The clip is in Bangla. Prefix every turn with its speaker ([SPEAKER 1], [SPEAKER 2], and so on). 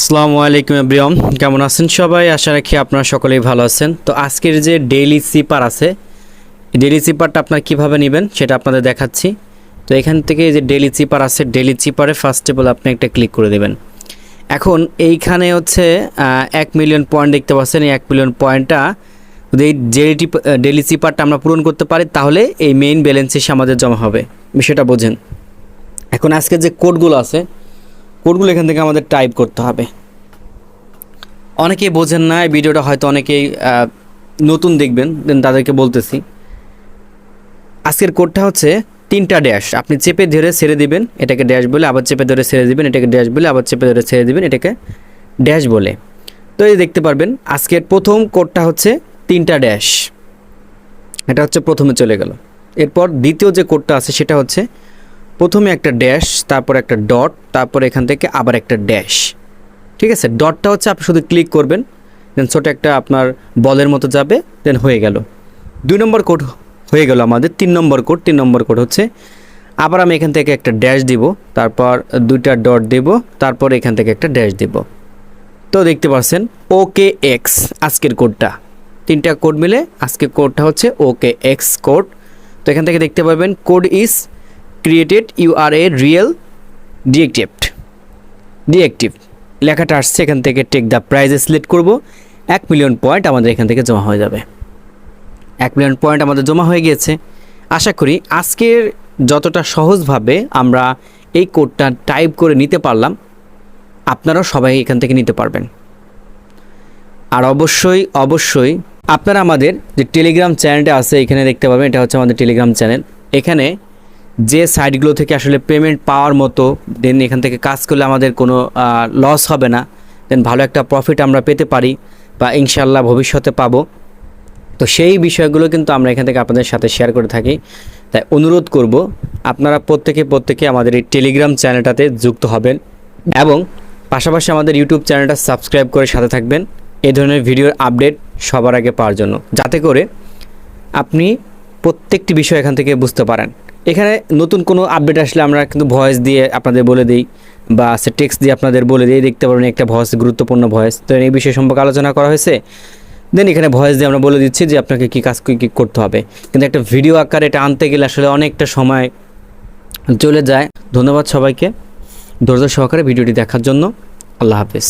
[SPEAKER 1] আসসালামু আলাইকুম এব্রিয়ম কেমন আছেন সবাই? আশা রাখি আপনারা সকলেই ভালো আছেন। তো আজকের যে ডেইলি সিপার আছে ডেইলি সিপারটা আপনারা কীভাবে নেবেন সেটা আপনাদের দেখাচ্ছি। তো এখান থেকে যে ডেইলি চিপার আছে ডেইলি চিপারে ফার্স্ট অফ অল আপনি একটা ক্লিক করে দেবেন। এখন এইখানে হচ্ছে এক মিলিয়ন পয়েন্ট দেখতে পাচ্ছেন, এই এক মিলিয়ন পয়েন্টটা যদি এই ডেইলি ডেইলি চিপারটা আমরা পূরণ করতে পারি, তাহলে এই মেইন ব্যালেন্স এসে আমাদের জমা হবে। বিষয়টা বোঝেন। এখন আজকে যে কোডগুলো আছে কোডগুলো এখান থেকে আমাদের টাইপ করতে হবে। অনেকেই বোঝেন না ভিডিওটা হয়তো অনেকেই নতুন দেখবেন, দেন তাদেরকে বলতেছি। আজকের কোডটা হচ্ছে তিনটা ড্যাশ। আপনি চেপে ধরে ছেড়ে দিবেন, এটাকে ড্যাশ বলে, আবার চেপে ধরে ছেড়ে দিবেন, এটাকে ড্যাশ বলে, আবার চেপে ধরে ছেড়ে দিবেন, এটাকে ড্যাশ বলে। তো এই দেখতে পারবেন, আজকের প্রথম কোডটা হচ্ছে তিনটা ড্যাশ। এটা হচ্ছে প্রথমে চলে গেল। এরপর দ্বিতীয় যে কোডটা আছে, সেটা হচ্ছে প্রথমে একটা ড্যাশ তারপর একটা ডট তারপর এখান থেকে আবার একটা ড্যাশ ঠিক আছে? ডটটা হচ্ছে আপনি শুধু ক্লিক করবেন দেন ছোটো একটা আপনার বলের মতো যাবে দেন হয়ে গেল। দুই নম্বর কোড হয়ে গেল আমাদের, তিন নম্বর কোড তিন নম্বর কোড হচ্ছে, আবার আমি এখান থেকে একটা ড্যাশ দিব, তারপর দুইটা ডট দেব, তারপর এখান থেকে একটা ড্যাশ দেব। তো দেখতে পাচ্ছেন ওকে এক্স আজকের কোডটা তিনটা কোড মিলে আজকের কোডটা হচ্ছে ওকে এক্স কোড তো এখান থেকে দেখতে পাবেন code is created you are a real deactivated deactive লেখাটা আসছে এখান থেকে টেক দ্য প্রাইজে সিলেক্ট করব। এক মিলিয়ন পয়েন্ট আমাদের এখান থেকে জমা হয়ে যাবে। এক মিলিয়ন পয়েন্ট আমাদের জমা হয়ে গিয়েছে। আশা করি আজকের যতটা সহজভাবে আমরা এই কোডটা টাইপ করে নিতে পারলাম, আপনারাও সবাই এখান থেকে নিতে পারবেন। আর অবশ্যই অবশ্যই আপনারা আমাদের যে টেলিগ্রাম চ্যানেলটা আছে, এখানে দেখতে পাবেন, এটা হচ্ছে আমাদের টেলিগ্রাম চ্যানেল এখানে যে সাইটগুলো থেকে আসলে পেমেন্ট পাওয়ার মতো দেন এখান থেকে কাজ করলে আমাদের কোনো লস হবে না। দেন ভালো একটা প্রফিট আমরা পেতে পারি বা ইনশাল্লাহ ভবিষ্যতে পাবো। তো সেই বিষয়গুলো কিন্তু আমরা এখান থেকে আপনাদের সাথে শেয়ার করে থাকি। তাই অনুরোধ করব, আপনারা প্রত্যেকে প্রত্যেকে আমাদের এই টেলিগ্রাম চ্যানেলটাতে যুক্ত হবেন এবং পাশাপাশি আমাদের ইউটিউব চ্যানেলটা সাবস্ক্রাইব করে সাথে থাকবেন। এই ধরনের ভিডিওর আপডেট সবার আগে পাওয়ার জন্য। যাতে করে আপনি প্রত্যেকটি বিষয় এখান থেকে বুঝতে পারেন। এখানে নতুন কোনো আপডেট আসলে আমরা কিন্তু ভয়েস দিয়ে আপনাদের বলে দিই বা সে টেক্সট দিয়ে আপনাদের বলে দিই। দেখতে পারেন, একটা ভয়েস গুরুত্বপূর্ণ ভয়েস তো এই বিষয় সম্পর্কে আলোচনা করা হয়েছে। দেন এখানে ভয়েস দিয়ে আমরা বলে দিচ্ছি যে আপনাকে কী কাজ কী কী করতে হবে। কিন্তু একটা ভিডিও আকারে এটা আনতে গেলে আসলে অনেকটা সময় চলে যায়। ধন্যবাদ সবাইকে। ধৈর্য সহকারে ভিডিওটি দেখার জন্য। আল্লাহ হাফিজ।